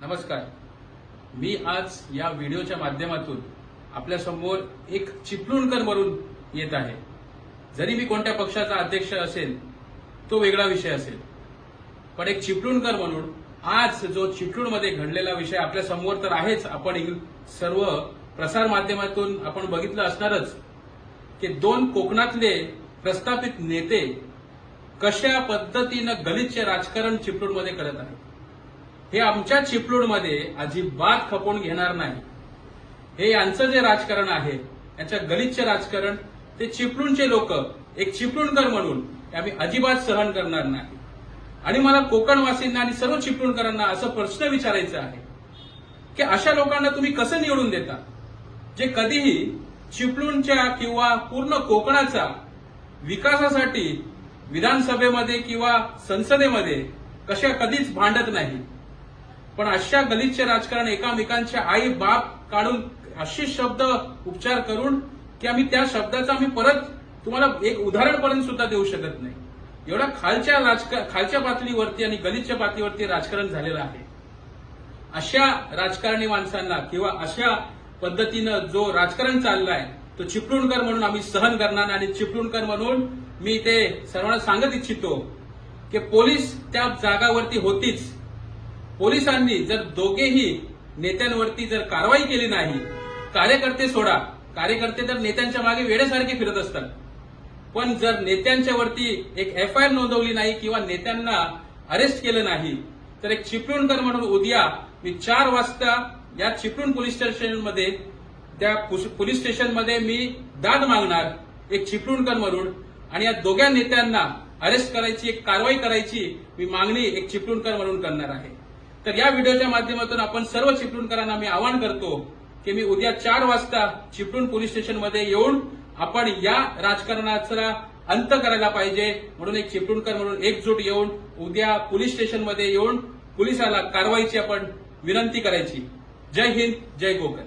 नमस्कार. मी आज या व्हिडिओच्या माध्यमातून आपल्यासमोर एक चिपळूणकर म्हणून येत आहे. जरी मी कोणत्या पक्षाचा अध्यक्ष असेल तो वेगळा विषय असेल. पण एक चिपळूणकर म्हणून आज जो चिपळूणमध्ये घडलेला विषय आपल्यासमोर तर आहेच. आपण सर्व प्रसार माध्यमातून आपण बघितलं असणारच की दोन कोकणातले प्रस्थापित नेते कशा पद्धतीनं गलिच्छ राजकारण चिपळूणमध्ये करत आहेत. हे आमच्या चिपळूणमध्ये अजिबात खपवून घेणार नाही. हे यांचं जे राजकारण आहे यांच्या गलिच्छ राजकारण ते चिपळूणचे लोक एक चिपळूणकर म्हणून आम्ही अजिबात सहन करणार नाही. आणि मला कोकणवासींना आणि सर्व चिपळूणकरांना असं प्रश्न विचारायचा आहे की अशा लोकांना तुम्ही कसं निवडून देता? जे कधीही चिपळूणच्या किंवा पूर्ण कोकणाचा विकासासाठी विधानसभेमध्ये किंवा संसदेमध्ये कशा कधीच भांडत नाही. पण अशा गलिच्छ राजकारण एकामेकांचे आई बाप काढून असे शब्द उपचार करून की आम्ही त्या शब्दाचा आम्ही परत तुम्हाला एक उदाहरणपर्यंत सुद्धा देऊ शकत नाही. एवढा खालच्या राजकार खालच्या पातळीवरती आणि गलितच्या पातळीवरती राजकारण झालेलं आहे. अशा राजकारणी माणसांना किंवा अशा पद्धतीनं जो राजकारण चाललाय तो चिपळूणकर म्हणून आम्ही सहन करणार आणि चिपळूणकर म्हणून मी ते सर्वांना सांगत इच्छितो की पोलीस त्या जागावरती होतीच. पोलिसांनी जर दोघेही नेत्यांवरती जर कारवाई केली नाही कार्यकर्ते सोडा. कार्यकर्ते तर नेत्यांच्या मागे वेळेसारखे फिरत असतात. पण जर नेत्यांच्या वरती एक एफ आय आर नोंदवली नाही किंवा नेत्यांना अरेस्ट केलं नाही तर एक चिपळूणकर म्हणून उद्या मी चार वाजता या चिपळूण पोलीस स्टेशनमध्ये त्या पोलीस स्टेशनमध्ये मी दाद मागणार एक चिपळूणकर म्हणून. आणि या दोघ्या नेत्यांना अरेस्ट करायची एक कारवाई करायची मी मागणी एक चिपळूणकर म्हणून करणार आहे. तर या व्हिडिओच्या माध्यमातून आपण सर्व चिपळूणकरांना मी आवाहन करतो की मी उद्या चार वाजता चिपळूण पोलीस स्टेशनमध्ये येऊन आपण या राजकारणाचा अंत करायला पाहिजे. म्हणून एक चिपळूणकर म्हणून एकजूट येऊन उद्या पोलीस स्टेशनमध्ये येऊन पोलिसाला कारवाईची आपण विनंती करायची. जय हिंद जय कोकण